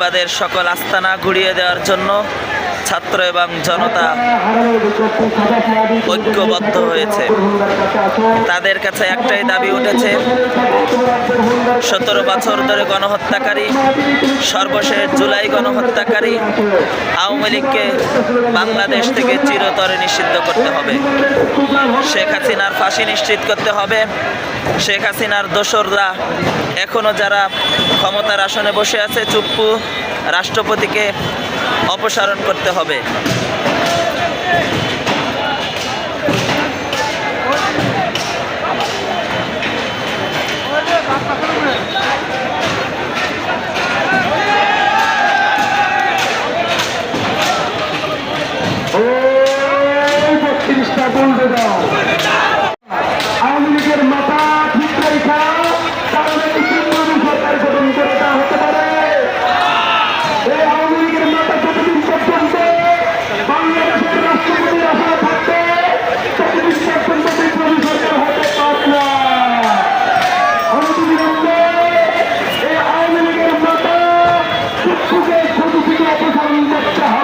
তাদের সকল আস্তানা ঘুরিয়ে দেওয়ার জন্য ছাত্র এবং জনতা ঐক্যবদ্ধ হয়েছে। তাদের কাছে একটাই দাবি উঠেছে, সতেরো বছর ধরে গণহত্যাকারী, সর্বশেষ জুলাই গণহত্যাকারী আওয়ামী লীগকে বাংলাদেশ থেকে চিরতরে নিষিদ্ধ করতে হবে। শেখ হাসিনার ফাঁসি নিশ্চিত করতে হবে। শেখ হাসিনার দোসররা এখনও যারা ক্ষমতার আসনে বসে আছে, চুপ্পু রাষ্ট্রপতিকে অপসারণ করতে হবে। দাও। দুঃখিত অপসারণ করতে হবে